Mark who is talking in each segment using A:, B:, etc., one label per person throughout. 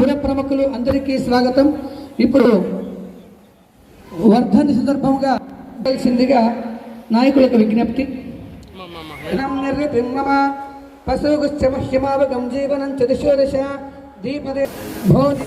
A: పుర ప్రముఖులు అందరికీ స్వాగతం ఇప్పుడు వర్ధని సందర్భంగా తెలిసిందిగా నాయకులకు విజ్ఞప్తి పశుగుశ్చమహ్యమావగం జీవనం చతుశోదశ దీపదే భోజి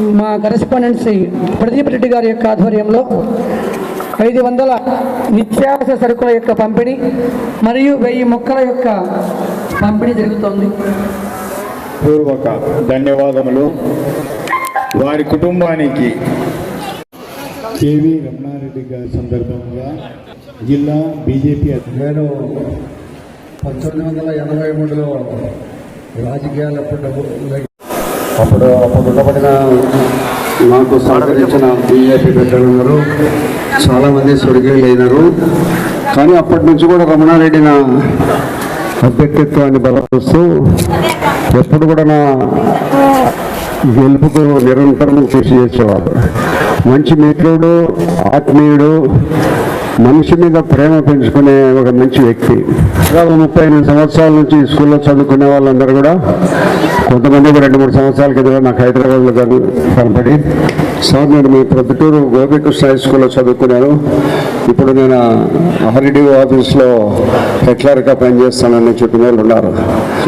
A: మా కరెస్పాండెన్సీ ప్రదీప్ రెడ్డి గారి యొక్క ఆధ్వర్యంలో ఐదు వందల నిత్యావసర సరుకుల యొక్క పంపిణీ మరియు వెయ్యి మొక్కల యొక్క పంపిణీ జరుగుతోంది.
B: పూర్వక ధన్యవాదములు. వారి కుటుంబానికి కేవి రమణారెడ్డి గారి సందర్భంగా జిల్లా బీజేపీ
C: నేను పంతొమ్మిది వందల ఎనభై మూడులో రాజకీయాలప్పుడు డబ్బు అప్పుడు అప్పుడు ఉండబడిన నాకు సహకరించిన బీజేపీ పెద్దలున్నారు చాలామంది స్వర్గీయులు అయినారు. కానీ అప్పటి నుంచి కూడా రమణారెడ్డి నా అభ్యక్తిత్వాన్ని బలపరుస్తూ ఎప్పుడు కూడా నా గెలుపుకు నిరంతరం కృషి చేసేవాడు. మంచి మిత్రుడు ఆత్మీయుడు మనిషి మీద ప్రేమ పెంచుకునే ఒక మంచి వ్యక్తి. ముప్పై ఎనిమిది సంవత్సరాల నుంచి స్కూల్లో చదువుకునే వాళ్ళందరూ కూడా కొంతమంది రెండు మూడు సంవత్సరాల కింద నాకు హైదరాబాద్లో కను కనపడి సార్ నేను మీ ప్రొద్దుటూరు గోపికృష్ణ హై స్కూల్లో చదువుకున్నాను. ఇప్పుడు నేను ఆర్డీఓ ఆఫీస్లో హెక్లర్గా పనిచేస్తానని చెప్పిన వాళ్ళు ఉన్నారు.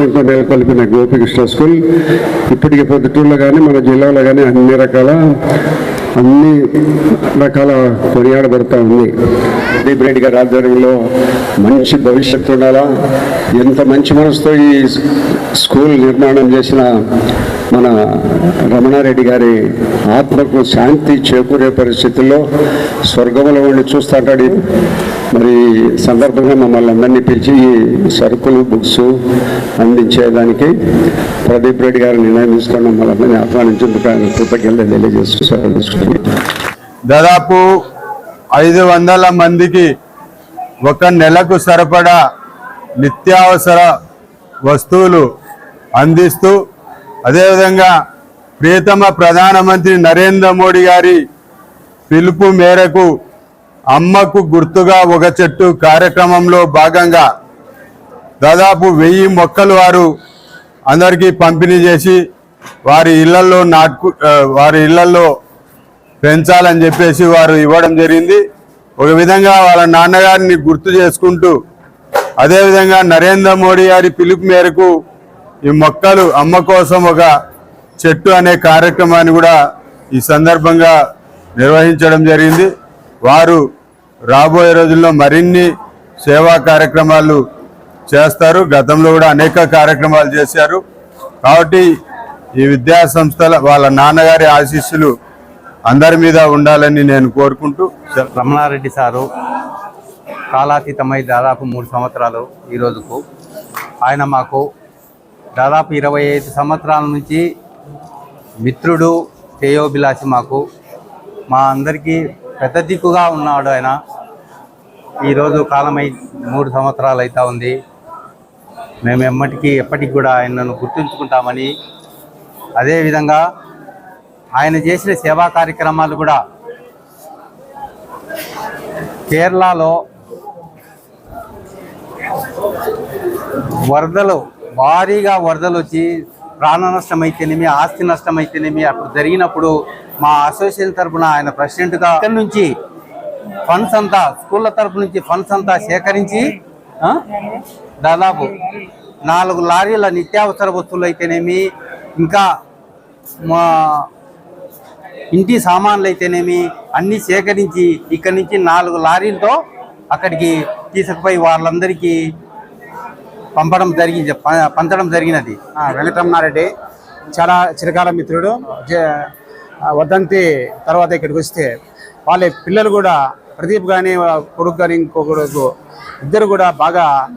C: ఇంకా నెలకొల్పిన గోపికృష్ణ స్కూల్. ఇప్పటికి ప్రొద్దుటూరులో కానీ మన జిల్లాలో కానీ అన్ని రకాల అన్ని రకాల కొనియాడబడుతూ ఉంది. ప్రదీప్ రెడ్డి గారి ఆధ్వర్యంలో మంచి భవిష్యత్తు ఉండాలా? ఎంత మంచి మనసుతో ఈ స్కూల్ నిర్మాణం చేసిన మన రమణారెడ్డి గారి ఆత్మకు శాంతి చేకూరే పరిస్థితుల్లో స్వర్గంలో ఉండి చూస్తుంటాడు మరి సందర్భంగా మమ్మల్ని అందరినీ పిలిచి ఈ సరుకులు బుక్స్ అందించేదానికి ప్రదీప్ రెడ్డి గారు నిర్ణయం మమ్మల్ని అందరినీ ఆహ్వానించేందుకు ఆయన కృతజ్ఞతలు తెలియజేస్తున్నాను
D: దాదాపు ఐదు వందల మందికి ఒక నెలకు సరిపడా నిత్యావసర వస్తువులు అందిస్తూ అదేవిధంగా ప్రియతమ ప్రధానమంత్రి నరేంద్ర మోడీ గారి పిలుపు మేరకు అమ్మకు గుర్తుగా ఒక చెట్టు కార్యక్రమంలో భాగంగా దాదాపు వెయ్యి మొక్కలు వారు అందరికీ పంపిణీ చేసి వారి ఇళ్ళలో నాటుకు వారి ఇళ్ళలో పెంచాలని చెప్పేసి వారు ఇవ్వడం జరిగింది. ఒక విధంగా వాళ్ళ నాన్నగారిని గుర్తు చేసుకుంటూ అదేవిధంగా నరేంద్ర మోడీ గారి పిలుపు మేరకు ఈ మొక్కలు అమ్మ కోసం ఒక చెట్టు అనే కార్యక్రమాన్ని కూడా ఈ సందర్భంగా నిర్వహించడం జరిగింది. వారు రాబోయే రోజుల్లో మరిన్ని సేవా కార్యక్రమాలు చేస్తారు. గతంలో కూడా అనేక కార్యక్రమాలు చేశారు. కాబట్టి ఈ విద్యా సంస్థల వాళ్ళ నాన్నగారి ఆశీస్సులు అందరి మీద ఉండాలని నేను కోరుకుంటూ
E: రమణారెడ్డి సారు కాలాతీతమై దాదాపు మూడు సంవత్సరాలు ఈ రోజుకు. ఆయన మాకు దాదాపు ఇరవై ఐదు సంవత్సరాల నుంచి మిత్రుడు శ్రేయోభిలాషి మాకు. మా అందరికీ పెద్ద దిక్కుగా ఉన్నాడు ఆయన. ఈరోజు కాలమై మూడు సంవత్సరాలు అవుతా ఉంది. మేము ఎమ్మటికి ఎప్పటికి కూడా ఆయనను గుర్తుంచుకుంటామని. అదేవిధంగా ఆయన చేసిన సేవా కార్యక్రమాలు కూడా కేరళలో వరదలు భారీగా వరదలు వచ్చి ప్రాణ నష్టం అయితేనేమి ఆస్తి నష్టం అయితేనేమి అప్పుడు జరిగినప్పుడు మా అసోసియేషన్ తరపున ఆయన ప్రెసిడెంట్గా ఇక్కడి నుంచి ఫండ్స్ అంతా స్కూళ్ళ తరఫు నుంచి ఫండ్స్ అంతా సేకరించి దాదాపు నాలుగు లారీల నిత్యావసర వస్తువులు అయితేనేమి ఇంకా మా ఇంటి సామాన్లు అయితేనేమి అన్నీ సేకరించి ఇక్కడి నుంచి నాలుగు లారీలతో అక్కడికి తీసుకుపోయి వాళ్ళందరికీ పంపడం జరిగింది పంచడం జరిగినది.
F: వెంకటరమణారెడ్డి చాలా చిరకాల మిత్రుడు. జ- తర్వాత ఇక్కడికి వస్తే వాళ్ళ పిల్లలు కూడా ప్రదీప్ కానీ కొడుకు కానీ ఇంకొకరు ఇద్దరు కూడా బాగా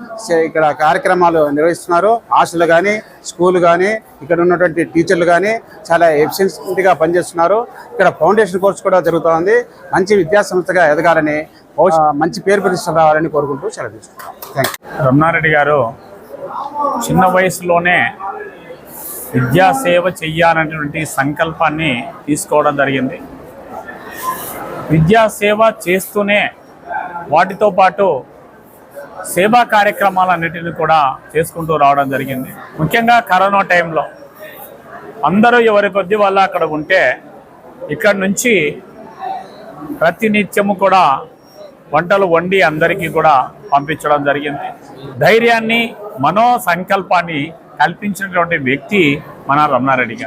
F: ఇక్కడ కార్యక్రమాలు నిర్వహిస్తున్నారు. హాస్టల్ కానీ స్కూల్ కానీ ఇక్కడ ఉన్నటువంటి టీచర్లు కానీ చాలా ఎఫిషియెంట్గా పనిచేస్తున్నారు. ఇక్కడ ఫౌండేషన్ కోర్స్ కూడా జరుగుతోంది. మంచి విద్యాసంస్థగా ఎదగాలని మంచి పేరు ప్రతిష్టలు రావాలని కోరుకుంటూ సెలవు తీసుకుంటాం థ్యాంక్ యూ
G: రమణారెడ్డి గారు చిన్న వయసులోనే విద్యాసేవ చెయ్యాలనేటువంటి సంకల్పాన్ని తీసుకోవడం జరిగింది. విద్యాసేవ చేస్తూనే వాటితో పాటు సేవా కార్యక్రమాలన్నిటిని కూడా చేసుకుంటూ రావడం జరిగింది. ముఖ్యంగా కరోనా టైంలో అందరూ ఎవరి కొద్ది వల్ల అక్కడ ఉంటే ఇక్కడ నుంచి ప్రతినిత్యము కూడా వంటలు వండి అందరికీ కూడా పంపించడం జరిగింది. ధైర్యాన్ని మనో సంకల్పాన్ని కల్పించినటువంటి వ్యక్తి మన రమణారెడ్డి గారు.